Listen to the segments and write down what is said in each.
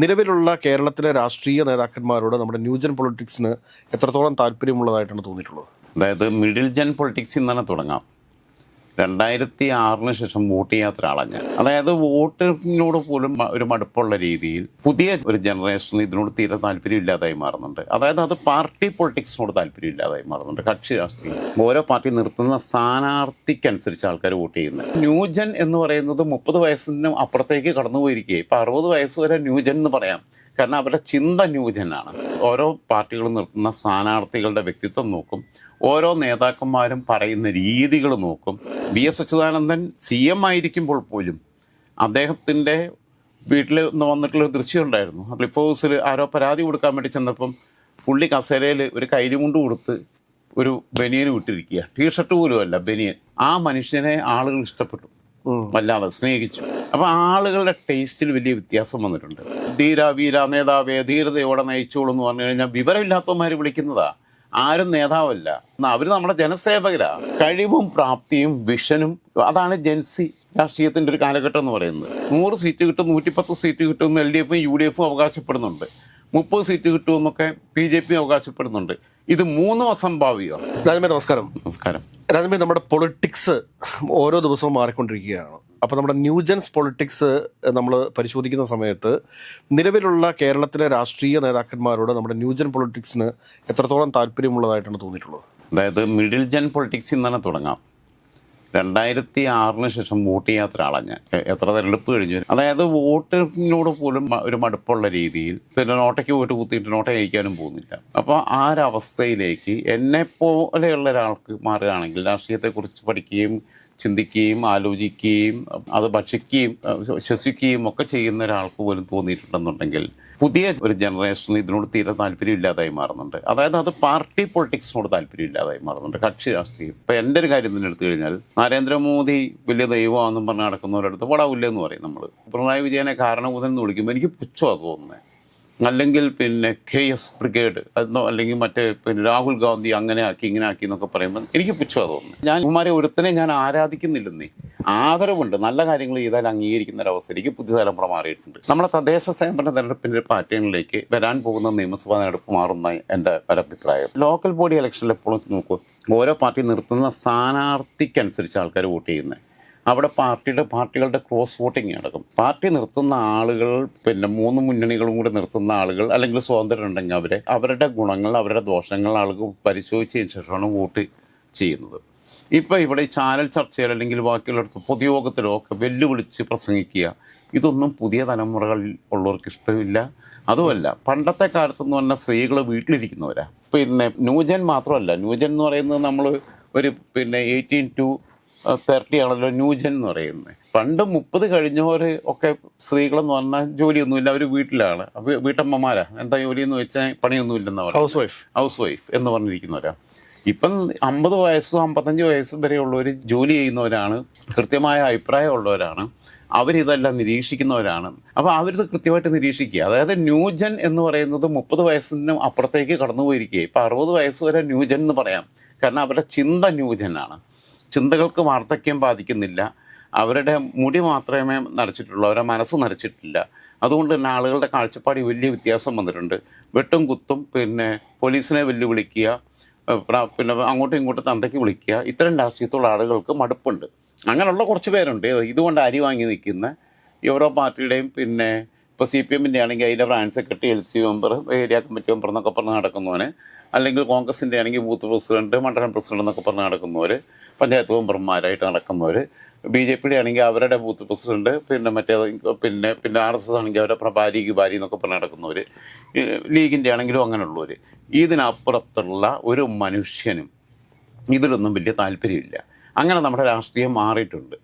നിലവിലുള്ള കേരളത്തിലെ രാഷ്ട്രീയ നേതാക്കന്മാരോട് നമ്മുടെ ന്യൂജൻ പൊളിറ്റിക്സിന് എത്രത്തോളം താല്പര്യമുള്ളതായിട്ടാണ് തോന്നിയിട്ടുള്ളത്? അതായത് മിഡിൽ ജൻ പൊളിറ്റിക്സിൽ നിന്ന് തന്നെ തുടങ്ങാം. രണ്ടായിരത്തി ആറിന് ശേഷം വോട്ട് ചെയ്യാത്ത ഒരാളാണ് ഞാൻ അതായത് വോട്ടിനോട് പോലും ഒരു മടുപ്പുള്ള രീതിയിൽ പുതിയ ഒരു ജനറേഷൻ ഇതിനോട് തീരെ താല്പര്യമില്ലാതായി മാറുന്നുണ്ട്. അതായത് അത് പാർട്ടി പൊളിറ്റിക്സിനോട് താല്പര്യമില്ലാതായി മാറുന്നുണ്ട്. കക്ഷി രാഷ്ട്രീയം. ഓരോ പാർട്ടി നിർത്തുന്ന സ്ഥാനാർത്ഥിക്കനുസരിച്ച് ആൾക്കാർ വോട്ട് ചെയ്യുന്നത് ന്യൂജൻ എന്ന് പറയുന്നത് മുപ്പത് വയസ്സിനും അപ്പുറത്തേക്ക് കടന്നു പോയിരിക്കുക ഇപ്പം അറുപത് വയസ്സ് വരെ ന്യൂജൻ എന്ന് പറയാം. കാരണം അവരുടെ ചിന്ത ന്യൂജനാണ്. ഓരോ പാർട്ടികളും നിർത്തുന്ന സ്ഥാനാർത്ഥികളുടെ വ്യക്തിത്വം നോക്കും. ഓരോ നേതാക്കന്മാരും പറയുന്ന രീതികൾ നോക്കും. V S Achuthanandan C M ആയിരിക്കുമ്പോൾ പോലും അദ്ദേഹത്തിന്റെ വീട്ടിൽ നിന്ന് വന്നിട്ടുള്ളൊരു ദൃശ്യം ഉണ്ടായിരുന്നു. ക്ലിഫ് ഹൗസിൽ ആരോ പരാതി കൊടുക്കാൻ വേണ്ടി ചെന്നപ്പം പുള്ളി കസേരയിൽ ഒരു കൈലിമുണ്ട് കൊടുത്ത് ഒരു ബനിയന് വിട്ടിരിക്കുക ടീഷർട്ട് പോലും അല്ല ബനിയൻ. ആ മനുഷ്യനെ ആളുകൾ ഇഷ്ടപ്പെട്ടു. വല്ലാതെ സ്നേഹിച്ചു. അപ്പൊ ആളുകളുടെ ടേസ്റ്റിൽ വലിയ വ്യത്യാസം വന്നിട്ടുണ്ട്. ധീര വീര നേതാവേ ധീരതയോടെ നയിച്ചോളൂ എന്ന് പറഞ്ഞു കഴിഞ്ഞാൽ വിവരമില്ലാത്തവന്മാർ വിളിക്കുന്നതാ. ആരും നേതാവല്ല. അവർ നമ്മുടെ ജനസേവകരാ. കഴിവും പ്രാപ്തിയും വിഷനും അതാണ് ജൻസി രാഷ്ട്രീയത്തിന്റെ ഒരു കാലഘട്ടം എന്ന് പറയുന്നത്. നൂറ് സീറ്റ് കിട്ടും നൂറ്റിപ്പത്ത് സീറ്റ് കിട്ടും എൽ ഡി എഫും യു ഡി എഫും അവകാശപ്പെടുന്നുണ്ട്. മുപ്പത് സീറ്റ് കിട്ടുമെന്നൊക്കെ ബി ജെ പി അവകാശപ്പെടുന്നുണ്ട്. ഇത് മൂന്നും അസംഭാവിയോ? രാജമേ നമസ്കാരം. നമസ്കാരം. രാജമേ നമ്മുടെ പൊളിറ്റിക്സ് ഓരോ ദിവസവും മാറിക്കൊണ്ടിരിക്കുകയാണ്. അപ്പോൾ നമ്മുടെ ന്യൂജൻസ് പൊളിറ്റിക്സ് നമ്മൾ പരിശോധിക്കുന്ന സമയത്ത് നിലവിലുള്ള കേരളത്തിലെ രാഷ്ട്രീയ നേതാക്കന്മാരോട് നമ്മുടെ ന്യൂജൻ പൊളിറ്റിക്സിന് എത്രത്തോളം താല്പര്യമുള്ളതായിട്ടാണ് തോന്നിയിട്ടുള്ളത്? അതായത് മിഡിൽ ജൻ പൊളിറ്റിക്സിൽ നിന്ന് തന്നെ തുടങ്ങാം. രണ്ടായിരത്തി ആറിന് ശേഷം വോട്ട് ചെയ്യാത്ത ഒരാളാണ് ഞാൻ എത്ര തെരഞ്ഞെടുപ്പ് കഴിഞ്ഞു. അതായത് വോട്ടിനോട് പോലും ഒരു മടുപ്പുള്ള രീതിയിൽ പിന്നെ നോട്ടയ്ക്ക് പോയിട്ട് കുത്തിയിട്ട് നോട്ട ജയിക്കാനും പോകുന്നില്ല. അപ്പോൾ ആ ഒരു അവസ്ഥയിലേക്ക് എന്നെ പോലെയുള്ള ഒരാൾക്ക് മാറുകയാണെങ്കിൽ രാഷ്ട്രീയത്തെക്കുറിച്ച് പഠിക്കുകയും ചിന്തിക്കുകയും ആലോചിക്കുകയും അത് ഭക്ഷിക്കുകയും ശ്വസിക്കുകയും ഒക്കെ ചെയ്യുന്ന ഒരാൾക്ക് പോലും തോന്നിയിട്ടുണ്ടെന്നുണ്ടെങ്കിൽ പുതിയ ഒരു ജനറേഷൻ ഇതിനോട് തീരെ താല്പര്യമില്ലാതായി മാറുന്നുണ്ട്. അതായത് അത് പാർട്ടി പൊളിറ്റിക്സിനോട് താല്പര്യമില്ലാതായി മാറുന്നുണ്ട്. കക്ഷി രാഷ്ട്രീയം. ഇപ്പൊ എന്റെ ഒരു കാര്യം തന്നെ എടുത്തു കഴിഞ്ഞാൽ നരേന്ദ്രമോദി വലിയ ദൈവമാണെന്നും പറഞ്ഞ് നടക്കുന്നവരടുത്ത് വടവില്ലെന്ന് പറയും നമ്മൾ പിണറായി വിജയനെ കാരണഭൂതൻ എന്ന് വിളിക്കുമ്പോൾ എനിക്ക് പുച്ഛമാണ് തോന്നുന്നത് അല്ലെങ്കിൽ പിന്നെ കെ എസ് ബ്രിഗേഡ് എന്നോ അല്ലെങ്കിൽ മറ്റേ പിന്നെ രാഹുൽ ഗാന്ധി അങ്ങനെ ആക്കി ഇങ്ങനെ ആക്കി എന്നൊക്കെ പറയുമ്പോൾ എനിക്ക് പുച്ഛമാണ് തോന്നുന്നത്. ഞാൻ ഇവന്മാരെ ഒരുത്തനെ ഞാൻ ആരാധിക്കുന്നില്ലെന്നേ. ആദരവുണ്ട്. നല്ല കാര്യങ്ങൾ ചെയ്താൽ അംഗീകരിക്കുന്ന ഒരവസ്ഥയിലേക്ക് പുതിയ തലമുറ മാറിയിട്ടുണ്ട്. നമ്മുടെ തദ്ദേശ സ്വയംഭരണ തെരഞ്ഞെടുപ്പിന്റെ പാറ്റേണിലേക്ക് വരാൻ പോകുന്ന നിയമസഭാ തെരഞ്ഞെടുപ്പ് മാറുന്ന എന്റെ ഒരഭിപ്രായം ലോക്കൽ ബോഡി ഇലക്ഷനിൽ എപ്പോഴും നോക്കൂ ഓരോ പാർട്ടി നിർത്തുന്ന സ്ഥാനാർത്ഥിക്കനുസരിച്ച് ആൾക്കാർ വോട്ട് ചെയ്യുന്നത് അവിടെ പാർട്ടിയുടെ പാർട്ടികളുടെ ക്രോസ് വോട്ടിംഗ് നടക്കും. പാർട്ടി നിർത്തുന്ന ആളുകൾ പിന്നെ മൂന്ന് മുന്നണികളും കൂടി നിർത്തുന്ന ആളുകൾ അല്ലെങ്കിൽ സ്വാതന്ത്ര്യം ഉണ്ടെങ്കിൽ അവരെ അവരുടെ ഗുണങ്ങൾ അവരുടെ ദോഷങ്ങൾ ആളുകൾ പരിശോധിച്ചതിന് ശേഷമാണ് വോട്ട് ചെയ്യുന്നത്. ഇപ്പോൾ ഇവിടെ ഈ ചാനൽ ചർച്ചയിൽ അല്ലെങ്കിൽ ബാക്കിയുള്ള പൊതുയോഗത്തിലോ ഒക്കെ വെല്ലുവിളിച്ച് പ്രസംഗിക്കുക ഇതൊന്നും പുതിയ തലമുറകളിൽ ഉള്ളവർക്ക് ഇഷ്ടമില്ല. അതുമല്ല പണ്ടത്തെ കാലത്തെന്ന് പറഞ്ഞാൽ സ്ത്രീകൾ വീട്ടിലിരിക്കുന്നവരാ. പിന്നെ ന്യൂജൻ മാത്രമല്ല ന്യൂജൻ എന്ന് പറയുന്നത് നമ്മൾ ഒരു പിന്നെ എയ്റ്റീൻ ടു തേർട്ടി ആണല്ലോ ന്യൂജൻ എന്ന് പറയുന്നത്. പണ്ട് മുപ്പത് കഴിഞ്ഞവർ ഒക്കെ സ്ത്രീകളെന്ന് പറഞ്ഞാൽ ജോലിയൊന്നുമില്ല. അവർ വീട്ടിലാണ്. അപ്പോൾ വീട്ടമ്മമാരാ. എന്താ ജോലിയെന്ന് വെച്ചാൽ പണിയൊന്നുമില്ലെന്ന് പറയാം ഹൗസ് വൈഫ് ഹൗസ് വൈഫ് എന്ന് പറഞ്ഞിരിക്കുന്നവരാ. ഇപ്പം അമ്പത് വയസ്സും അമ്പത്തഞ്ച് വയസ്സും വരെയുള്ളവർ ജോലി ചെയ്യുന്നവരാണ്. കൃത്യമായ അഭിപ്രായമുള്ളവരാണ്. അവരിതെല്ലാം നിരീക്ഷിക്കുന്നവരാണ്. അപ്പോൾ അവരിത് കൃത്യമായിട്ട് നിരീക്ഷിക്കുക. അതായത് ന്യൂജൻ എന്ന് പറയുന്നത് മുപ്പത് വയസ്സിന് അപ്പുറത്തേക്ക് കടന്നു പോയിരിക്കുക ഇപ്പം അറുപത് വയസ്സ് വരെ ന്യൂജൻ എന്ന് പറയാം. കാരണം അവരുടെ ചിന്ത ന്യൂജനാണ്. ചിന്തകൾക്ക് വാർദ്ധക്യം ബാധിക്കുന്നില്ല. അവരുടെ മുടി മാത്രമേ നരച്ചിട്ടുള്ളൂ. അവരുടെ മനസ്സ് നരച്ചിട്ടില്ല. അതുകൊണ്ട് തന്നെ ആളുകളുടെ കാഴ്ചപ്പാടിൽ വലിയ വ്യത്യാസം വന്നിട്ടുണ്ട്. വെട്ടും കുത്തും പിന്നെ പോലീസിനെ വെല്ലുവിളിക്കുക പിന്നെ അങ്ങോട്ടും ഇങ്ങോട്ടും തന്തയ്ക്ക് വിളിക്കുക. ഇത്തരം രാഷ്ട്രീയത്തുള്ള ആളുകൾക്ക് മടുപ്പുണ്ട്. അങ്ങനെയുള്ള കുറച്ച് പേരുണ്ട്. ഇതുകൊണ്ട് അരി വാങ്ങി നിൽക്കുന്ന യൂറോ പാർട്ടിയുടെയും പിന്നെ ഇപ്പോൾ സി പി എമ്മിന്റെ ആണെങ്കിൽ അതിന്റെ branch secretary L C member area committee member എന്നൊക്കെ പറഞ്ഞ് നടക്കുന്നവന് അല്ലെങ്കിൽ കോൺഗ്രസിന്റെ ആണെങ്കിൽ ബൂത്ത് പ്രസിഡന്റ് മണ്ഡലം പ്രസിഡന്റ് എന്നൊക്കെ പറഞ്ഞ് നടക്കുന്നവർ പഞ്ചായത്ത് മെമ്പർമാരായിട്ട് നടക്കുന്നവർ ബി ജെ പിയുടെ ആണെങ്കിൽ അവരുടെ ബൂത്ത് പ്രസിഡന്റ് പിന്നെ മറ്റേ പിന്നെ പിന്നെ ആർ എസ് എസ് ആണെങ്കിൽ അവരുടെ പ്രഭാരി ഗിബാരി എന്നൊക്കെ പറഞ്ഞ് നടക്കുന്നവർ ലീഗിന്റെ ആണെങ്കിലും അങ്ങനെയുള്ളവർ ഇതിനപ്പുറത്തുള്ള ഒരു മനുഷ്യനും ഇതിലൊന്നും വലിയ താല്പര്യമില്ല. അങ്ങനെ നമ്മുടെ രാഷ്ട്രീയം മാറിയിട്ടുണ്ട്.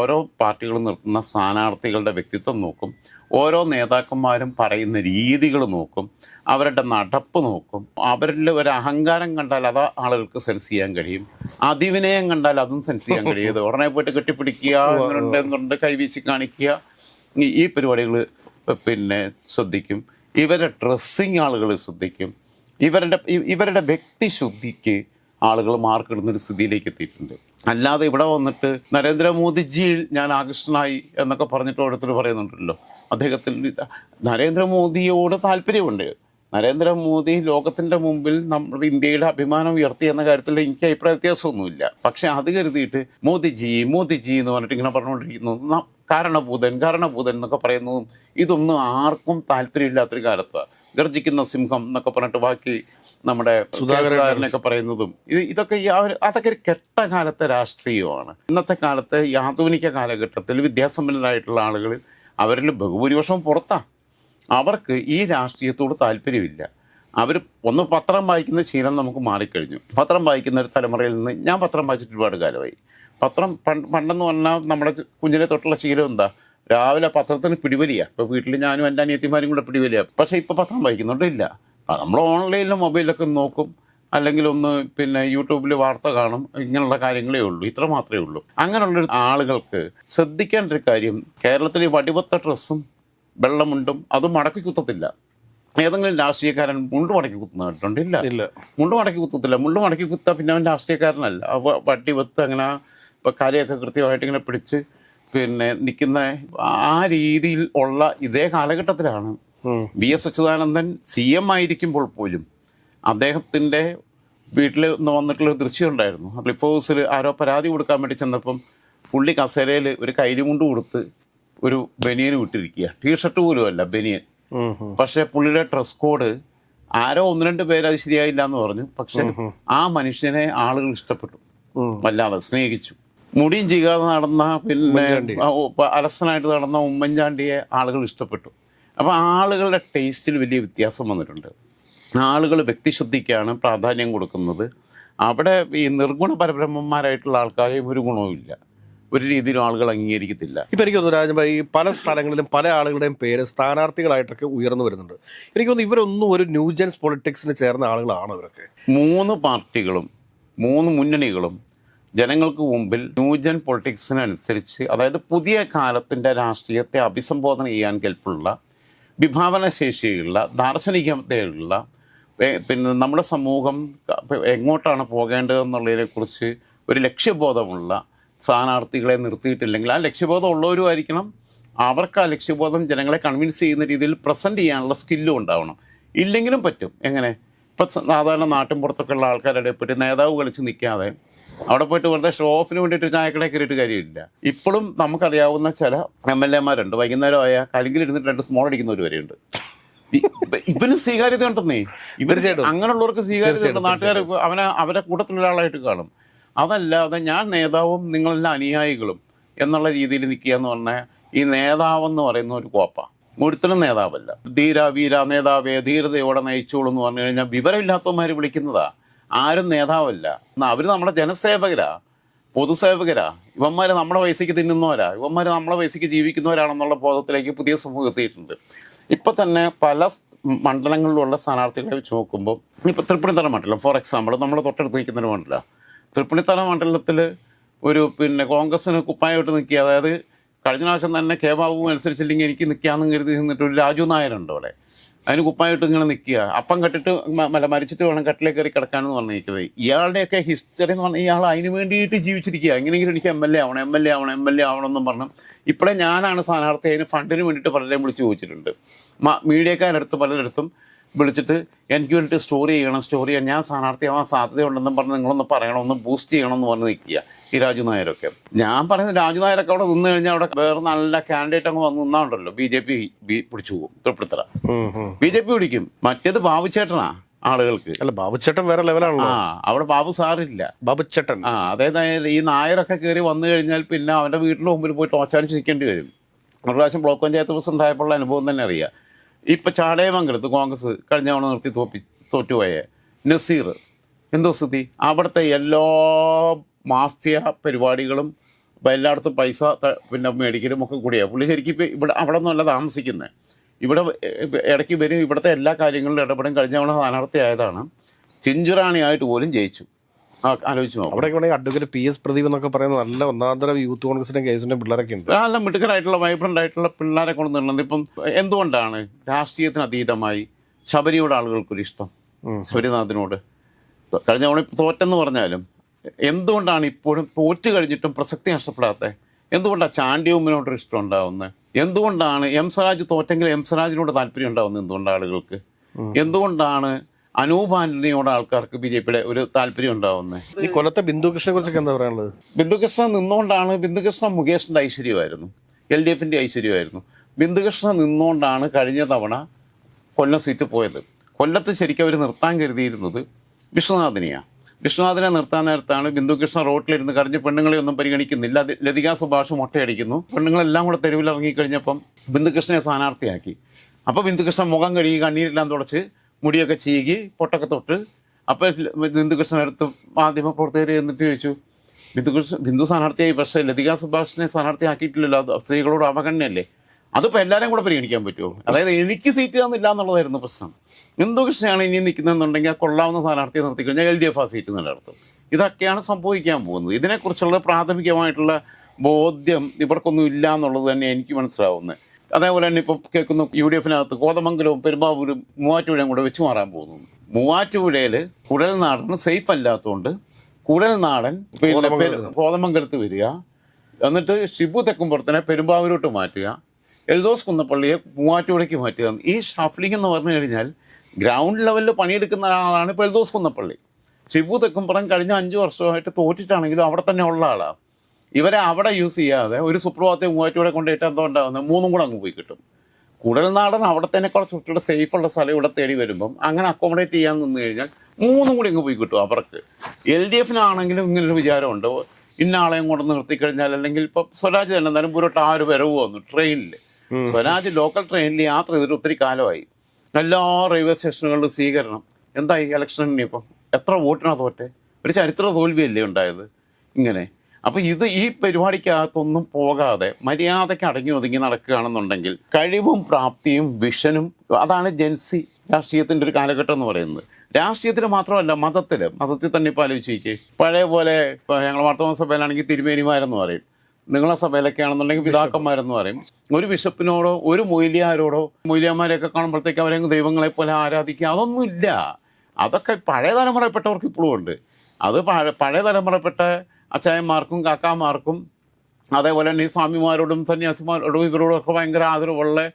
ഓരോ പാർട്ടികളും നിർത്തുന്ന സ്ഥാനാർത്ഥികളുടെ വ്യക്തിത്വം നോക്കും. ഓരോ നേതാക്കന്മാരും പറയുന്ന രീതികൾ നോക്കും അവരുടെ നടപ്പ് നോക്കും. അവരിൽ ഒരു അഹങ്കാരം കണ്ടാൽ അത് ആളുകൾക്ക് സെൻസ് ചെയ്യാൻ കഴിയും. അതിവിനയം കണ്ടാൽ അതും സെൻസ് ചെയ്യാൻ കഴിയും. ഉടനെ പോയിട്ട് കെട്ടിപ്പിടിക്കുക എന്നുണ്ട് എന്നുണ്ട് കൈവീശി കാണിക്കുക. ഈ- ഈ പരിപാടികൾ പിന്നെ ശ്രദ്ധിക്കും. ഇവരുടെ ഡ്രസ്സിങ് ആളുകൾ ശ്രദ്ധിക്കും. ഇവരുടെ ഇവരുടെ വ്യക്തിശുദ്ധിക്ക് ആളുകൾ മാർക്കിടുന്നൊരു സ്ഥിതിയിലേക്ക് എത്തിയിട്ടുണ്ട്. അല്ലാതെ ഇവിടെ വന്നിട്ട് നരേന്ദ്രമോദിജിയിൽ ഞാൻ ആകൃഷ്ടനായി എന്നൊക്കെ പറഞ്ഞിട്ട് ഓരോരുത്തർ പറയുന്നുണ്ടല്ലോ. അദ്ദേഹത്തിന് നരേന്ദ്രമോദിയോട് താല്പര്യമുണ്ട്. നരേന്ദ്രമോദി ലോകത്തിന്റെ മുമ്പിൽ നമ്മുടെ ഇന്ത്യയുടെ അഭിമാനം ഉയർത്തി എന്ന കാര്യത്തിൽ എനിക്ക് അഭിപ്രായ വ്യത്യാസമൊന്നുമില്ല. പക്ഷെ അത് കരുതിയിട്ട് മോദിജി മോദിജി എന്ന് പറഞ്ഞിട്ട് ഇങ്ങനെ പറഞ്ഞുകൊണ്ടിരിക്കുന്നു. കാരണഭൂതൻ കാരണഭൂതൻ എന്നൊക്കെ പറയുന്നതും ഇതൊന്നും ആർക്കും താല്പര്യമില്ലാത്തൊരു കാലത്താണ്. ഗർജിക്കുന്ന സിംഹം എന്നൊക്കെ പറഞ്ഞിട്ട് ബാക്കി നമ്മുടെ സുധാകരനൊക്കെ പറയുന്നതും. ഇത് ഇതൊക്കെ അതൊക്കെ ഒരു കെട്ട കാലത്തെ രാഷ്ട്രീയമാണ്. ഇന്നത്തെ കാലത്ത് ഈ ആധുനിക കാലഘട്ടത്തിൽ വിദ്യാസമ്പന്നരായിട്ടുള്ള ആളുകൾ അവരിൽ ബഹുഭൂരിപക്ഷം പുറത്താണ് അവർക്ക് ഈ രാഷ്ട്രീയത്തോട് താല്പര്യമില്ല. അവർ ഒന്ന് പത്രം വായിക്കുന്ന ശീലം നമുക്ക് മാറിക്കഴിഞ്ഞു. പത്രം വായിക്കുന്ന ഒരു തലമുറയിൽ നിന്ന് ഞാൻ പത്രം വായിച്ചിട്ട് ഒരുപാട് കാലമായി. പത്രം പണ്ട് പണ്ടെന്ന് പറഞ്ഞാൽ നമ്മുടെ കുഞ്ഞിനെ തൊട്ടുള്ള ശീലം എന്താ? രാവിലെ പത്രത്തിന് പിടിവലിയാണ് ഇപ്പോൾ വീട്ടിൽ ഞാനും എന്റെ അനിയത്തിമാരും കൂടെ പിടിവലിയാണ് പക്ഷേ ഇപ്പോൾ പത്രം വായിക്കുന്നുണ്ടോ ഇല്ല. നമ്മൾ ഓൺലൈനിലും മൊബൈലൊക്കെ നോക്കും. അല്ലെങ്കിൽ ഒന്ന് പിന്നെ യൂട്യൂബിൽ വാർത്ത കാണും. ഇങ്ങനെയുള്ള കാര്യങ്ങളേ ഉള്ളൂ. ഇത്ര മാത്രമേ ഉള്ളൂ. അങ്ങനെയുള്ള ആളുകൾക്ക് ശ്രദ്ധിക്കേണ്ട ഒരു കാര്യം കേരളത്തിൽ വടിവത്ത ഡ്രസ്സും വെള്ളമുണ്ടും അതും മടക്കി കുത്തത്തില്ല. ഏതെങ്കിലും രാഷ്ട്രീയക്കാരൻ മുണ്ട് മടക്കി കുത്തുന്ന കേട്ടിട്ടുണ്ട് ഇല്ല. ഇല്ല. മുണ്ട് മടക്കി കുത്തത്തില്ല. മുണ്ട് മടക്കി കുത്താ പിന്നെ അവൻ രാഷ്ട്രീയക്കാരനല്ല. അവ വട്ടി വെത്ത് അങ്ങനെ ഇപ്പം കരയൊക്കെ കൃത്യമായിട്ട് ഇങ്ങനെ പിടിച്ച് പിന്നെ നിൽക്കുന്ന ആ രീതിയിൽ ഉള്ള ഇതേ കാലഘട്ടത്തിലാണ് V S Achuthanandan C M ആയിരിക്കുമ്പോൾ പോലും അദ്ദേഹത്തിന്റെ വീട്ടിൽ നിന്ന് വന്നിട്ടുള്ള ദൃശ്യം ഉണ്ടായിരുന്നു. ക്ലിഫ് ഹൗസിൽ ആരോ പരാതി കൊടുക്കാൻ വേണ്ടി ചെന്നപ്പം പുള്ളി കസേരയിൽ ഒരു കൈലിമുണ്ട് കൊടുത്ത് ഒരു ബനിയൻ വിട്ടിരിക്കുക. ടീഷർട്ട് പോലും അല്ല ബനിയൻ. പക്ഷെ പുള്ളിയുടെ ഡ്രസ് കോഡ് ആരോ ഒന്ന് രണ്ട് പേര് അത് ശരിയായില്ല എന്ന് പറഞ്ഞു. പക്ഷെ ആ മനുഷ്യനെ ആളുകൾ ഇഷ്ടപ്പെട്ടു. വല്ലാതെ സ്നേഹിച്ചു. മുടിയും ചെയ്യാതെ നടന്ന പിന്നെ അലസനായിട്ട് നടന്ന ഉമ്മൻചാണ്ടിയെ ആളുകൾ ഇഷ്ടപ്പെട്ടു. അപ്പോൾ ആളുകളുടെ ടേസ്റ്റിൽ വലിയ വ്യത്യാസം വന്നിട്ടുണ്ട്. ആളുകൾ വ്യക്തിശുദ്ധിക്കാണ് പ്രാധാന്യം കൊടുക്കുന്നത്. അവിടെ ഈ നിർഗുണ പരബ്രഹ്മന്മാരായിട്ടുള്ള ആൾക്കാരെയും ഒരു ഗുണവുമില്ല ഒരു രീതിയിലും ആളുകൾ അംഗീകരിക്കത്തില്ല. ഇപ്പം എനിക്ക് തോന്നുന്നു രാജൻഭായി പല സ്ഥലങ്ങളിലും പല ആളുകളുടെയും പേര് സ്ഥാനാർത്ഥികളായിട്ടൊക്കെ ഉയർന്നു വരുന്നുണ്ട്. എനിക്ക് തോന്നുന്നു ഇവരൊന്നും ഒരു ന്യൂജൻസ് പൊളിറ്റിക്സിന് ചേർന്ന ആളുകളാണ് ഇവരൊക്കെ? മൂന്ന് പാർട്ടികളും മൂന്ന് മുന്നണികളും ജനങ്ങൾക്ക് മുമ്പിൽ ന്യൂജൻ പൊളിറ്റിക്സിനനുസരിച്ച് അതായത് പുതിയ കാലത്തിന്റെ രാഷ്ട്രീയത്തെ അഭിസംബോധന ചെയ്യാൻ കെൽപ്പുള്ള വിഭാവന ശേഷിയുള്ള ദാർശനികതയുള്ള പിന്നെ നമ്മുടെ സമൂഹം എങ്ങോട്ടാണ് പോകേണ്ടതെന്നുള്ളതിനെക്കുറിച്ച് ഒരു ലക്ഷ്യബോധമുള്ള സ്ഥാനാർത്ഥികളെ നിർത്തിയിട്ടില്ലെങ്കിൽ ആ ലക്ഷ്യബോധം ഉള്ളവരും ആയിരിക്കണം അവർക്ക് ആ ലക്ഷ്യബോധം ജനങ്ങളെ കൺവിൻസ് ചെയ്യുന്ന രീതിയിൽ പ്രസന്റ് ചെയ്യാനുള്ള സ്കില്ലും ഉണ്ടാവണം. ഇല്ലെങ്കിലും പറ്റും. എങ്ങനെ? ഇപ്പം സാധാരണ നാട്ടിൻ പുറത്തൊക്കെയുള്ള ആൾക്കാരുടെ പറ്റി നേതാവ് കളിച്ച് നിൽക്കാതെ അവിടെ പോയിട്ട് വെറുതെ ഷോ ഓഫിന് വേണ്ടിയിട്ട് ചായക്കടയിൽ കയറിയിട്ട് കാര്യമില്ല. ഇപ്പോഴും നമുക്കറിയാവുന്ന ചില എം എൽ എമാരുണ്ട്. വൈകുന്നേരം ആയ കലിങ്കിൽ ഇരുന്നിട്ട് രണ്ട് സ്മോൾ അടിക്കുന്നവർ വരെയുണ്ട്. ഇവന് സ്വീകാര്യത ഉണ്ടെന്നേ ഇവർ. അങ്ങനെയുള്ളവർക്ക് സ്വീകാര്യത ഉണ്ട് നാട്ടുകാർ അവനെ അവരെ കൂട്ടത്തിലുള്ള ആളായിട്ട് കാണും. അതല്ലാതെ ഞാൻ നേതാവും നിങ്ങളെല്ലാം അനുയായികളും എന്നുള്ള രീതിയിൽ നിൽക്കുക എന്ന് പറഞ്ഞാൽ ഈ നേതാവെന്ന് പറയുന്ന ഒരു കോപ്പ. ഒരുത്തനും നേതാവല്ല. ധീര വീര നേതാവേ ധീരതയോടെ നയിച്ചോളൂ എന്ന് പറഞ്ഞു കഴിഞ്ഞാൽ വിവരമില്ലാത്തവന്മാർ വിളിക്കുന്നതാ. ആരും നേതാവല്ല. അവർ നമ്മുടെ ജനസേവകരാ. പൊതുസേവകരാ. ഇവന്മാർ നമ്മുടെ പൈസയ്ക്ക് തിന്നുന്നവരാ. ഇവന്മാർ നമ്മുടെ പൈസയ്ക്ക് ജീവിക്കുന്നവരാണെന്നുള്ള ബോധത്തിലേക്ക് പുതിയ സമൂഹം എത്തിയിട്ടുണ്ട്. ഇപ്പം തന്നെ പല മണ്ഡലങ്ങളിലുള്ള സ്ഥാനാർത്ഥികളെ വെച്ച് നോക്കുമ്പോൾ ഇപ്പോൾ തൃപ്പണിത്തല മണ്ഡലം ഫോർ എക്സാമ്പിൾ നമ്മൾ തൊട്ടടുത്ത് നിൽക്കുന്ന ഒരു മണ്ഡലം. തൃപ്പണിത്തല മണ്ഡലത്തിൽ ഒരു പിന്നെ കോൺഗ്രസ്സിന് കുപ്പായമായിട്ട് നിൽക്കുക അതായത് കഴിഞ്ഞ പ്രാവശ്യം തന്നെ കെ ബാബു മത്സരിച്ചില്ലെങ്കിൽ എനിക്ക് നിൽക്കാമെന്ന് കരുതി നിന്നിട്ട് ഒരു രാജു നായരുണ്ട് അവിടെ. അതിന് കുപ്പായിട്ട് ഇങ്ങനെ നിൽക്കുക. അപ്പം കെട്ടിട്ട് മല മരിച്ചിട്ട് വേണം കട്ടിലേക്ക് കയറി കിടക്കാനെന്ന് പറഞ്ഞിരിക്കുന്നത്. ഇയാളുടെയൊക്കെ ഹിസ്റ്ററി എന്ന് പറഞ്ഞാൽ ഇയാൾ അതിന് വേണ്ടിയിട്ട് ജീവിച്ചിരിക്കുക. എങ്ങനെയെങ്കിലും എനിക്ക് എം എൽ എ ആവണം എം എൽ എ ആവണം എം എൽ എ ആവണം എന്നും പറഞ്ഞു ഇപ്പോഴേ ഞാനാണ് സ്ഥാനാർത്ഥി അതിന് ഫണ്ടിന് വേണ്ടിയിട്ട് പലരെയും വിളിച്ച് ചോദിച്ചിട്ടുണ്ട്. മീഡിയക്കാരടുത്ത് പലരിടത്തും വിളിച്ചിട്ട് എനിക്ക് വേണ്ടിയിട്ട് സ്റ്റോറി ചെയ്യണം സ്റ്റോറി ചെയ്യാൻ ഞാൻ സ്ഥാനാർത്ഥിയാവാൻ സാധ്യതയുണ്ടെന്നും പറഞ്ഞ് നിങ്ങളൊന്ന് പറയണം ഒന്ന് ബൂസ്റ്റ് ചെയ്യണം എന്ന് പറഞ്ഞ് നിൽക്കുക. ഈ രാജു നായരൊക്കെ. ഞാൻ പറയുന്നത് രാജു നായരൊക്കെ അവിടെ നിന്ന് കഴിഞ്ഞാൽ അവിടെ വേറെ നല്ല കാൻഡിഡേറ്റ് അങ്ങ് വന്ന് നിന്നാണ്ടല്ലോ. ബി ജെ പി പിടിച്ചു പോകും. തൃപ്പൂണിത്തറ. ബി ജെ പി പിടിക്കും. മറ്റേത് ബാബുചേട്ടനാ ആളുകൾക്ക്. അല്ല ബാബുചേട്ടൻ വേറെ ലെവലാണല്ലോ. ആ അവിടെ ബാബു സാറില്ല ബാബുചേട്ടൻ ആ അതായത് ഈ നായരൊക്കെ കയറി വന്നു കഴിഞ്ഞാൽ പിന്നെ അവന്റെ വീട്ടിന്റെ മുമ്പിൽ പോയി ടോച്ചാടിച്ച് നിൽക്കേണ്ടി വരും. ഒരു പ്രാവശ്യം ബ്ലോക്ക് പഞ്ചായത്ത് പ്രസിഡന്റ് ആയപ്പോഴുള്ള അനുഭവം തന്നെ അറിയാം. ഇപ്പം ചാടയമംഗലത്ത് കോൺഗ്രസ് കഴിഞ്ഞ തവണ നിർത്തി തോപ്പി തോറ്റുപോയ. നസീർ എന്തോ സ്ഥിതി? അവിടുത്തെ എല്ലാ മാഫിയ പരിപാടികളും എല്ലായിടത്തും പൈസ പിന്നെ മേടിക്കലും ഒക്കെ കൂടിയാണ് പുള്ളി ശരിക്കും ഇവിടെ അവിടെ നിന്നല്ല താമസിക്കുന്നത് ഇവിടെ ഇടയ്ക്ക് വരും. ഇവിടുത്തെ എല്ലാ കാര്യങ്ങളിലും ഇടപെടും. കഴിഞ്ഞ തവണ സ്ഥാനാർത്ഥിയായതാണ്. ചിഞ്ചുറാണിയായിട്ട് പോലും ജയിച്ചു. ആലോചിച്ച് നോക്കാം. അവിടെയൊക്കെ വേണമെങ്കിൽ അഡ്വക്കേറ്റ് പി എസ് പ്രദീപ് എന്നൊക്കെ പറയുന്ന നല്ല ഒന്നാന്തരം യൂത്ത് കോൺഗ്രസിന്റെ കേസിന്റെ പിള്ളേരൊക്കെ ഉണ്ട്. നല്ല മിടുക്കരായിട്ടുള്ള വൈബ്രന്റ് ആയിട്ടുള്ള പിള്ളേരെ കൊണ്ട് നിർന്നത് ഇപ്പം എന്തുകൊണ്ടാണ് രാഷ്ട്രീയത്തിന് അതീതമായി ശബരിയോട് ആളുകൾക്കൊരു ഇഷ്ടം? ശബരിനാഥിനോട്. കഴിഞ്ഞ തവണ തോറ്റെന്ന് പറഞ്ഞാലും എന്തുകൊണ്ടാണ് ഇപ്പോഴും തോറ്റ് കഴിഞ്ഞിട്ടും പ്രസക്തി നഷ്ടപ്പെടാത്തത് എന്തുകൊണ്ടാണ് ചാണ്ടിയമ്മനോടൊരു ഇഷ്ടം ഉണ്ടാവുന്നത് എന്തുകൊണ്ടാണ് എം സ്വരാജ് തോറ്റെങ്കിൽ എം സ്വരാജിനോട് താല്പര്യം ഉണ്ടാവുന്നത് എന്തുകൊണ്ടാണ് ആളുകൾക്ക്? എന്തുകൊണ്ടാണ് അനൂപ് ആന്റണിയോട് ആൾക്കാർക്ക് ബി ജെ പിയുടെ ഒരു താല്പര്യം ഉണ്ടാവുന്നത് ഈ കൊല്ലത്തെ ബിന്ദു കൃഷ്ണനെ കുറിച്ചൊക്കെ എന്താ പറയാനുള്ളത്? ബിന്ദുകൃഷ്ണൻ നിന്നുകൊണ്ടാണ് ബിന്ദുകൃഷ്ണൻ മുകേഷിന്റെ ഐശ്വര്യമായിരുന്നു. എൽ ഡി എഫിന്റെ ഐശ്വര്യമായിരുന്നു. ബിന്ദുകൃഷ്ണൻ നിന്നുകൊണ്ടാണ് കഴിഞ്ഞ തവണ കൊല്ലം സീറ്റ് പോയത്. കൊല്ലത്ത് ശരിക്കും അവർ നിർത്താൻ കരുതിയിരുന്നത് വിശ്വനാഥിനെയാണ് വിശ്വനാഥിനെ നിർത്താൻ നേരത്താണ് ബിന്ദുകൃഷ്ണ റോട്ടിലിരുന്ന് കരഞ്ഞ് പെണ്ണുങ്ങളെ ഒന്നും പരിഗണിക്കുന്നില്ല. ലതിക സുഭാഷ് മുട്ടയടിക്കുന്നു. പെണ്ണുങ്ങളെല്ലാം കൂടെ തെരുവിലിറങ്ങിക്കഴിഞ്ഞപ്പം ബിന്ദുകൃഷ്ണനെ സ്ഥാനാർത്ഥിയാക്കി. അപ്പോൾ ബിന്ദുകൃഷ്ണൻ മുഖം കഴുകി കണ്ണീരെല്ലാം തുടച്ച് മുടിയൊക്കെ ചീകി പൊട്ടൊക്കെ തൊട്ട്. അപ്പോൾ ബിന്ദുകൃഷ്ണൻ അടുത്ത് മാധ്യമ പ്രവർത്തകർ എന്നിട്ട് ചോദിച്ചു ബിന്ദുകൃഷ്ണൻ ബിന്ദു സ്ഥാനാർത്ഥിയായി പക്ഷേ ലതിക സുഭാഷിനെ സ്ഥാനാർത്ഥിയാക്കിയിട്ടില്ലല്ലോ അത് സ്ത്രീകളോട് അവഗണനയല്ലേ? അതിപ്പോൾ എല്ലാവരും കൂടെ പരിഗണിക്കാൻ പറ്റുമോ? അതായത് എനിക്ക് സീറ്റ് തന്നില്ല എന്നുള്ളതായിരുന്നു പ്രശ്നം. ബിന്ദുകൃഷ്ണയാണ് ഇനി നിൽക്കുന്നതെന്നുണ്ടെങ്കിൽ ആ കൊള്ളാവുന്ന സ്ഥാനാർത്ഥിയെ നിർത്തിക്കഴിഞ്ഞാൽ എൽ ഡി എഫ് ആ സീറ്റ് നിലനിർത്തും. ഇതൊക്കെയാണ് സംഭവിക്കാൻ പോകുന്നത്. ഇതിനെക്കുറിച്ചുള്ള പ്രാഥമികമായിട്ടുള്ള ബോധ്യം ഇവർക്കൊന്നും ഇല്ല എന്നുള്ളത് തന്നെ എനിക്ക് മനസ്സിലാവുന്നത്. അതേപോലെ തന്നെ ഇപ്പോൾ കേൾക്കുന്നു യു ഡി എഫിനകത്ത് കോതമംഗലവും പെരുമ്പാവൂരും മൂവാറ്റുപുഴയും കൂടെ വെച്ച് മാറാൻ പോകുന്നു. മൂവാറ്റുപുഴയിൽ കുഴൽനാടന് സേഫ് അല്ലാത്തതുകൊണ്ട് കുടൽനാടൻ കോതമംഗലത്ത് വരിക. എന്നിട്ട് ഷിബു തെക്കുംപുറത്തിനെ പെരുമ്പാവൂരോട്ട് മാറ്റുക. എൽദോസ് കുന്നപ്പള്ളിയെ മൂവാറ്റുപുഴയ്ക്ക് മാറ്റുക. ഈ ഷഫ്ലിംഗ് എന്ന് പറഞ്ഞു കഴിഞ്ഞാൽ ഗ്രൗണ്ട് ലെവലിൽ പണിയെടുക്കുന്ന ആളാണ് ഇപ്പോൾ എൽദോസ് കുന്നപ്പള്ളി. ഷിബു തെക്കുംപുറം കഴിഞ്ഞ അഞ്ച് വർഷമായിട്ട് തോറ്റിട്ടാണെങ്കിലും അവിടെ തന്നെ ഉള്ള ആളാണ് ഇവരെ അവിടെ യൂസ് ചെയ്യാതെ ഒരു സുപ്രഭാതത്തെ മൂവാറ്റൂടെ കൊണ്ടിട്ട് എന്തോ ഉണ്ടാകുന്നത് മൂന്നും കൂടെ അങ്ങ് പോയി കിട്ടും. കുടൽനാടൻ അവിടെ തന്നെ കുറച്ച് സേഫ് സേഫുള്ള സ്ഥലം ഇവിടെ തേടി വരുമ്പം അങ്ങനെ അക്കോമഡേറ്റ് ചെയ്യാൻ നിന്ന് കഴിഞ്ഞാൽ മൂന്നും കൂടി അങ്ങ് പോയി കിട്ടും അവർക്ക്. എൽ ഡി എഫിനാണെങ്കിലും ഇങ്ങനൊരു വിചാരമുണ്ട്. ഇന്നാളെയും കൊണ്ട് നിർത്തിക്കഴിഞ്ഞാൽ അല്ലെങ്കിൽ ഇപ്പം സ്വരാജ് തന്നെ എന്നാലും പൂരോട്ട് ആ ഒരു വരവ് വന്നു ട്രെയിനിൽ സ്വരാജ് ലോക്കൽ ട്രെയിനിൽ യാത്ര ചെയ്തിട്ട് ഒത്തിരി കാലമായി. എല്ലാ റെയിൽവേ സ്റ്റേഷനുകളിലും സ്വീകരണം. എന്തായി ഇലക്ഷനിപ്പം ഇപ്പം എത്ര വോട്ടിനാ തോറ്റേ? ഒരു ചരിത്ര തോൽവിയല്ലേ ഉണ്ടായത്? ഇങ്ങനെ. അപ്പോൾ ഇത് ഈ പരിപാടിക്കകത്തൊന്നും പോകാതെ മര്യാദയ്ക്ക് അടങ്ങി ഒതുങ്ങി നടക്കുകയാണെന്നുണ്ടെങ്കിൽ കഴിവും പ്രാപ്തിയും വിഷനും അതാണ് ജൻസി രാഷ്ട്രീയത്തിന്റെ ഒരു കാലഘട്ടം എന്ന് പറയുന്നത്. രാഷ്ട്രീയത്തിന് മാത്രമല്ല മതത്തിൽ മതത്തിൽ തന്നെ ഇപ്പോൾ ആലോചിച്ച് നോക്കിയേ പഴയ പോലെ ഇപ്പോൾ ഞങ്ങൾ വർത്തമാന സഭയിലാണെങ്കിൽ തിരുമേനിമാരെന്ന് പറയും. നിങ്ങളെ സഭയിലൊക്കെ ആണെന്നുണ്ടെങ്കിൽ പിതാക്കന്മാരെന്ന് പറയും. ഒരു ബിഷപ്പിനോടോ ഒരു മൂല്യാരോടോ മൂല്യന്മാരെയൊക്കെ കാണുമ്പോഴത്തേക്ക് അവരെ ദൈവങ്ങളെ പോലെ ആരാധിക്കുക അതൊന്നുമില്ല. അതൊക്കെ പഴയ തലമുറയിൽപ്പെട്ടവർക്ക് ഇപ്പോഴും ഉണ്ട്. അത് പഴ പഴയ തലമുറയിൽപ്പെട്ട അച്ചായന്മാർക്കും കാക്കാമാർക്കും അതേപോലെ തന്നെ ഈ സ്വാമിമാരോടും സന്യാസിമാരോടും ഇവരോടും ഒക്കെ ഭയങ്കര ആദരവുള്ള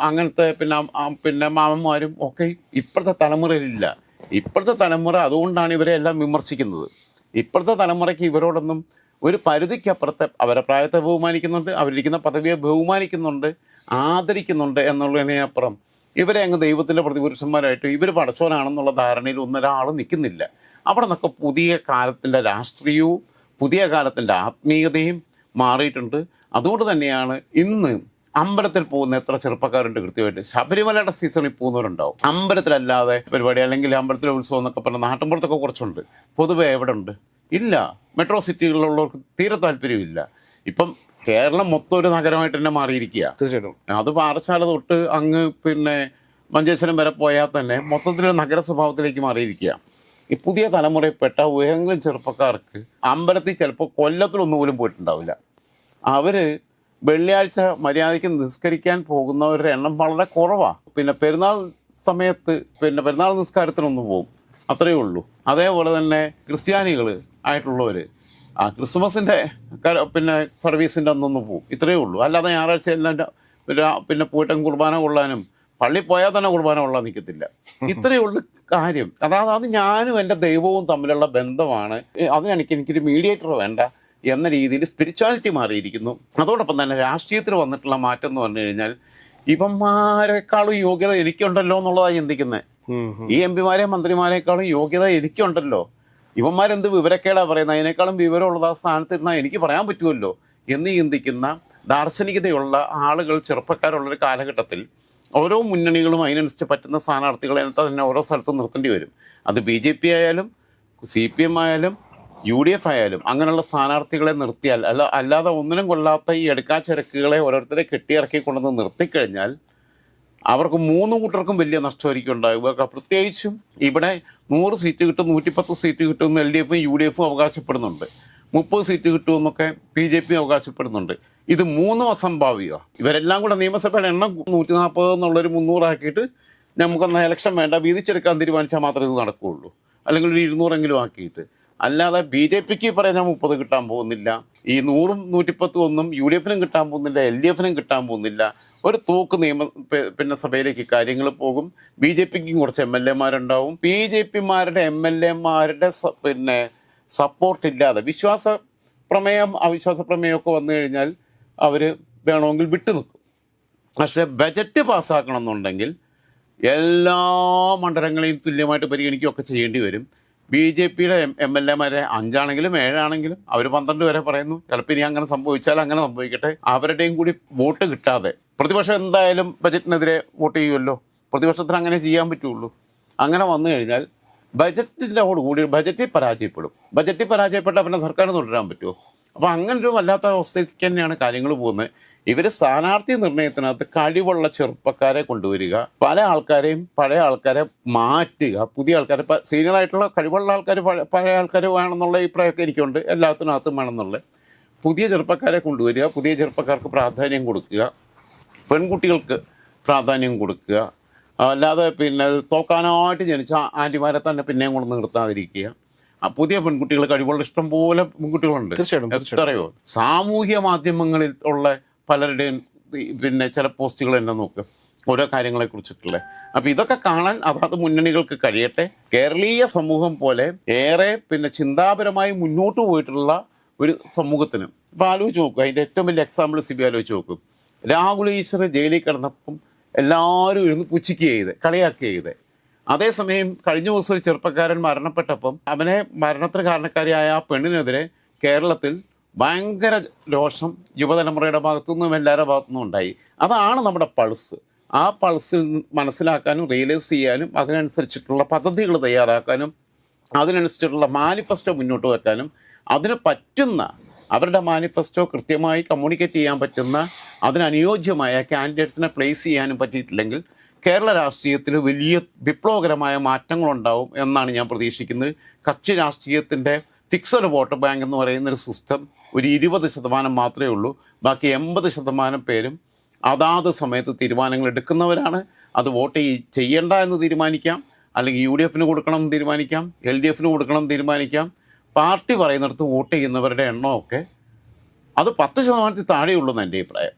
അങ്ങനത്തെ പിന്നെ പിന്നെ മാമന്മാരും ഒക്കെ ഇപ്പോഴത്തെ തലമുറയിലില്ല. ഇപ്പോഴത്തെ തലമുറ അതുകൊണ്ടാണ് ഇവരെ എല്ലാം വിമർശിക്കുന്നത്. ഇപ്പോഴത്തെ തലമുറയ്ക്ക് ഇവരോടൊന്നും ഒരു പരിധിക്കപ്പുറത്തെ അവരെ പ്രായത്തെ ബഹുമാനിക്കുന്നുണ്ട് അവരിരിക്കുന്ന പദവിയെ ബഹുമാനിക്കുന്നുണ്ട് ആദരിക്കുന്നുണ്ട് എന്നുള്ളതിനപ്പുറം ഇവരെ അങ്ങ് ദൈവത്തിന്റെ പ്രതിപുരുഷന്മാരായിട്ട് ഇവർ പടച്ചോനാണെന്നുള്ള ധാരണയിൽ ഒന്നൊരാൾ നിൽക്കുന്നില്ല. അവിടെ നിന്നൊക്കെ പുതിയ കാലത്തിന്റെ രാഷ്ട്രീയവും പുതിയ കാലത്തിന്റെ ആത്മീയതയും മാറിയിട്ടുണ്ട്. അതുകൊണ്ട് തന്നെയാണ് ഇന്ന് അമ്പലത്തിൽ പോകുന്ന എത്ര ചെറുപ്പക്കാരുണ്ട് കൃത്യമായിട്ട്. ശബരിമലയുടെ സീസണിൽ പോകുന്നവരുണ്ടാവും. അമ്പലത്തിലല്ലാതെ പരിപാടി അല്ലെങ്കിൽ അമ്പലത്തിലെ ഉത്സവം എന്നൊക്കെ പറഞ്ഞ നാട്ടിൻപുറത്തൊക്കെ കുറച്ചുണ്ട്. പൊതുവെ എവിടെ ഉണ്ട് ഇല്ല. മെട്രോ സിറ്റികളിലുള്ളവർക്ക് തീരെ താല്പര്യമില്ല. ഇപ്പം കേരളം മൊത്തം ഒരു നഗരമായിട്ട് തന്നെ മാറിയിരിക്കുക. തീർച്ചയായിട്ടും. അത് പാറശാല തൊട്ട് അങ്ങ് പിന്നെ മഞ്ചേശ്വരം വരെ പോയാൽ തന്നെ മൊത്തത്തിലൊരു നഗര സ്വഭാവത്തിലേക്ക് മാറിയിരിക്കുക. ഈ പുതിയ തലമുറയിൽപ്പെട്ട ഏതെങ്കിലും ചെറുപ്പക്കാർക്ക് അമ്പലത്തിൽ ചിലപ്പോൾ കൊല്ലത്തിലൊന്നും പോലും പോയിട്ടുണ്ടാവില്ല. അവർ വെള്ളിയാഴ്ച മര്യാദയ്ക്ക് നിസ്കരിക്കാൻ പോകുന്നവരുടെ എണ്ണം വളരെ കുറവാണ് പിന്നെ പെരുന്നാൾ സമയത്ത് പിന്നെ പെരുന്നാൾ നിസ്കാരത്തിനൊന്നും പോകും അത്രയേ ഉള്ളൂ. അതേപോലെ തന്നെ ക്രിസ്ത്യാനികൾ ആയിട്ടുള്ളവർ ആ ക്രിസ്മസിന്റെ പിന്നെ സർവീസിന്റെ അന്നൊന്ന് പോകും ഇത്രയേ ഉള്ളൂ. അല്ലാതെ ഞായറാഴ്ച എല്ലാം പിന്നെ പോയിട്ടും കുർബാന കൊള്ളാനും പള്ളി പോയാൽ തന്നെ കുർബാന കൊള്ളാൻ നിൽക്കത്തില്ല. ഇത്രയേ ഉള്ളു കാര്യം. അതായത് അത് ഞാനും എന്റെ ദൈവവും തമ്മിലുള്ള ബന്ധമാണ്. അതിനെനിക്ക് എനിക്കൊരു മീഡിയേറ്റർ വേണ്ട എന്ന രീതിയിൽ സ്പിരിച്വാലിറ്റി മാറിയിരിക്കുന്നു. അതോടൊപ്പം തന്നെ രാഷ്ട്രീയത്തിൽ വന്നിട്ടുള്ള മാറ്റം എന്ന് പറഞ്ഞു കഴിഞ്ഞാൽ ഇവന്മാരെക്കാളും യോഗ്യത എനിക്കുണ്ടല്ലോ എന്നുള്ളതാണ് ചിന്തിക്കുന്നത്. ഈ എം പിമാരെ മന്ത്രിമാരെക്കാളും യോഗ്യത എനിക്കുണ്ടല്ലോ. ഇവന്മാരെന്ത് വിവരക്കേടാ പറയുന്നത് അതിനേക്കാളും വിവരമുള്ളത് ആ സ്ഥാനത്തിരുന്നാൽ എനിക്ക് പറയാൻ പറ്റുമല്ലോ എന്ന് ചിന്തിക്കുന്ന ദാർശനികതയുള്ള ആളുകൾ ചെറുപ്പക്കാരുള്ളൊരു കാലഘട്ടത്തിൽ ഓരോ മുന്നണികളും അതിനനുസരിച്ച് പറ്റുന്ന സ്ഥാനാർത്ഥികളെ തന്നെ ഓരോ സ്ഥലത്തും നിർത്തേണ്ടി വരും. അത് ബി ജെ പി ആയാലും സി പി എം ആയാലും യു ഡി എഫ് ആയാലും അങ്ങനെയുള്ള സ്ഥാനാർത്ഥികളെ നിർത്തിയാൽ അല്ല അല്ലാതെ ഒന്നിനും കൊള്ളാത്ത ഈ എടുക്കാച്ചരക്കുകളെ ഓരോരുത്തരെ കെട്ടിയിറക്കി കൊണ്ടുവന്ന് നിർത്തിക്കഴിഞ്ഞാൽ അവർക്ക് മൂന്ന് കൂട്ടർക്കും വലിയ നഷ്ടമായിരിക്കും ഉണ്ടാവുക. പ്രത്യേകിച്ചും ഇവിടെ നൂറ് സീറ്റ് കിട്ടും നൂറ്റിപ്പത്ത് സീറ്റ് കിട്ടും എൽ ഡി എഫും യു ഡി എഫും അവകാശപ്പെടുന്നുണ്ട്. മുപ്പത് സീറ്റ് കിട്ടുമെന്നൊക്കെ ബി ജെ പി അവകാശപ്പെടുന്നുണ്ട്. ഇത് മൂന്നും അസംഭാവ്യമാണ് ഇവരെല്ലാം കൂടെ നിയമസഭയുടെ എണ്ണം നൂറ്റി നാൽപ്പത് എന്നുള്ളൊരു മുന്നൂറാക്കിയിട്ട് നമുക്കൊന്ന് ഇലക്ഷൻ വേണ്ട വീതിച്ചെടുക്കാൻ തീരുമാനിച്ചാൽ മാത്രമേ ഇത് നടക്കുകയുള്ളൂ. അല്ലെങ്കിൽ ഒരു ഇരുന്നൂറെങ്കിലും ആക്കിയിട്ട്. അല്ലാതെ ബി ജെ പിക്ക് പറഞ്ഞാൽ മുപ്പത് കിട്ടാൻ പോകുന്നില്ല. ഈ നൂറും നൂറ്റിപ്പത്തും ഒന്നും യു ഡി എഫിനും കിട്ടാൻ പോകുന്നില്ല എൽ ഡി എഫിനും കിട്ടാൻ പോകുന്നില്ല. ഒരു തൂക്ക് നിയമ പിന്നെ സഭയിലേക്ക് കാര്യങ്ങൾ പോകും. ബി ജെ പിക്കും കുറച്ച് എം എൽ എമാരുണ്ടാവും ബി ജെ പിമാരുടെ എം എൽ എമാരുടെ പിന്നെ സപ്പോർട്ട് ഇല്ലാതെ വിശ്വാസ പ്രമേയം അവിശ്വാസ പ്രമേയമൊക്കെ വന്നു കഴിഞ്ഞാൽ അവർ വേണമെങ്കിൽ വിട്ടു നിൽക്കും. പക്ഷേ ബജറ്റ് പാസ്സാക്കണം എന്നുണ്ടെങ്കിൽ എല്ലാ മണ്ഡലങ്ങളെയും തുല്യമായിട്ട് പരിഗണിക്കുകയൊക്കെ ചെയ്യേണ്ടി വരും. ബി ജെ പിയുടെ എം എം എൽ എമാരെ അഞ്ചാണെങ്കിലും ഏഴാണെങ്കിലും അവർ പന്ത്രണ്ട് വരെ പറയുന്നു. ചിലപ്പോൾ ഇനി അങ്ങനെ സംഭവിച്ചാൽ അങ്ങനെ സംഭവിക്കട്ടെ. അവരുടെയും കൂടി വോട്ട് കിട്ടാതെ. പ്രതിപക്ഷം എന്തായാലും ബജറ്റിനെതിരെ വോട്ട് ചെയ്യുമല്ലോ? പ്രതിപക്ഷത്തിന് അങ്ങനെ ചെയ്യാൻ പറ്റുള്ളൂ. അങ്ങനെ വന്നു കഴിഞ്ഞാൽ ബജറ്റിന്റെ കൂടി ബജറ്റിൽ പരാജയപ്പെടും. ബജറ്റിൽ പരാജയപ്പെട്ടാൽ പിന്നെ സർക്കാർ തുടരാൻ പറ്റുമോ? അപ്പോൾ അങ്ങനെ ഒരു വല്ലാത്ത അവസ്ഥയ്ക്ക് തന്നെയാണ് കാര്യങ്ങൾ പോകുന്നത്. ഇവർ സ്ഥാനാർത്ഥി നിർണയത്തിനകത്ത് കഴിവുള്ള ചെറുപ്പക്കാരെ കൊണ്ടുവരിക പല ആൾക്കാരെയും പഴയ ആൾക്കാരെ മാറ്റുക പുതിയ ആൾക്കാരെ സീനിയറായിട്ടുള്ള കഴിവുള്ള ആൾക്കാർ പഴയ ആൾക്കാർ വേണമെന്നുള്ള അഭിപ്രായമൊക്കെ എനിക്കുണ്ട്. എല്ലാത്തിനകത്തും വേണമെന്നുള്ള പുതിയ ചെറുപ്പക്കാരെ കൊണ്ടുവരിക പുതിയ ചെറുപ്പക്കാർക്ക് പ്രാധാന്യം കൊടുക്കുക പെൺകുട്ടികൾക്ക് പ്രാധാന്യം കൊടുക്കുക അല്ലാതെ പിന്നെ തോക്കാനായിട്ട് ജനിച്ച ആന്റിമാരെ തന്നെ പിന്നെയും കൊണ്ട് നിർത്താതിരിക്കുക. ആ പുതിയ പെൺകുട്ടികൾ കഴിവുള്ള ഇഷ്ടം പോലെ പെൺകുട്ടികളുണ്ട്. തീർച്ചയായിട്ടും, തീർച്ചയായിട്ടും. എത്രയോ. സാമൂഹ്യ മാധ്യമങ്ങളിൽ ഉള്ള പലരുടെയും പിന്നെ ചില പോസ്റ്റുകൾ തന്നെ നോക്കുക ഓരോ കാര്യങ്ങളെ കുറിച്ചിട്ടുള്ള. അപ്പൊ ഇതൊക്കെ കാണാൻ അതാത് മുന്നണികൾക്ക് കഴിയട്ടെ. കേരളീയ സമൂഹം പോലെ ഏറെ പിന്നെ ചിന്താപരമായി മുന്നോട്ട് പോയിട്ടുള്ള ഒരു സമൂഹത്തിന്. ഇപ്പൊ ആലോചിച്ച് നോക്കുക അതിന്റെ ഏറ്റവും വലിയ എക്സാമ്പിൾ സി ബി ആലോചിച്ച് നോക്കും. രാഹുൽ ഈശ്വർ ജയിലിൽ കിടന്നപ്പം എല്ലാവരും ഇരുന്ന് പുച്ഛിക്കുക ചെയ്ത് കളിയാക്കുക ചെയ്ത്. അതേസമയം കഴിഞ്ഞ ദിവസം ഒരു ചെറുപ്പക്കാരൻ മരണപ്പെട്ടപ്പം അവനെ മരണത്തിന് കാരണക്കാരിയായ ആ പെണ്ണിനെതിരെ കേരളത്തിൽ ഭയങ്കര രോഷം യുവതലമുറയുടെ ഭാഗത്തുനിന്നും എല്ലാവരുടെ ഭാഗത്തുനിന്നും ഉണ്ടായി. അതാണ് നമ്മുടെ പൾസ്. ആ പൾസിൽ മനസ്സിലാക്കാനും റിയലൈസ് ചെയ്യാനും അതിനനുസരിച്ചിട്ടുള്ള പദ്ധതികൾ തയ്യാറാക്കാനും അതിനനുസരിച്ചിട്ടുള്ള മാനിഫെസ്റ്റോ മുന്നോട്ട് വെക്കാനും അതിന് പറ്റുന്ന അവരുടെ മാനിഫെസ്റ്റോ കൃത്യമായി കമ്മ്യൂണിക്കേറ്റ് ചെയ്യാൻ പറ്റുന്ന അതിനനുയോജ്യമായ കാൻഡിഡേറ്റ്സിനെ പ്ലേസ് ചെയ്യാനും പറ്റിയിട്ടില്ലെങ്കിൽ കേരള രാഷ്ട്രീയത്തിൽ വലിയ വിപ്ലവകരമായ മാറ്റങ്ങളുണ്ടാവും എന്നാണ് ഞാൻ പ്രതീക്ഷിക്കുന്നത്. കക്ഷി രാഷ്ട്രീയത്തിന്റെ ഫിക്സഡ് വോട്ട് ബാങ്ക് എന്ന് പറയുന്ന ഒരു സിസ്റ്റം ഒരു ഇരുപത് ശതമാനം മാത്രമേ ഉള്ളൂ. ബാക്കി എൺപത് ശതമാനം പേരും അതാത് സമയത്ത് തീരുമാനങ്ങൾ എടുക്കുന്നവരാണ്. അത് വോട്ട് ചെയ്യേണ്ട എന്ന് തീരുമാനിക്കാം. അല്ലെങ്കിൽ യു ഡി എഫിന് കൊടുക്കണം എന്ന് തീരുമാനിക്കാം. എൽ ഡി എഫിന് കൊടുക്കണം എന്ന് തീരുമാനിക്കാം. പാർട്ടി പറയുന്നിടത്ത് വോട്ട് ചെയ്യുന്നവരുടെ എണ്ണമൊക്കെ അത് പത്ത് ശതമാനത്തിൽ താഴെയുള്ളൂ എന്റെ അഭിപ്രായം.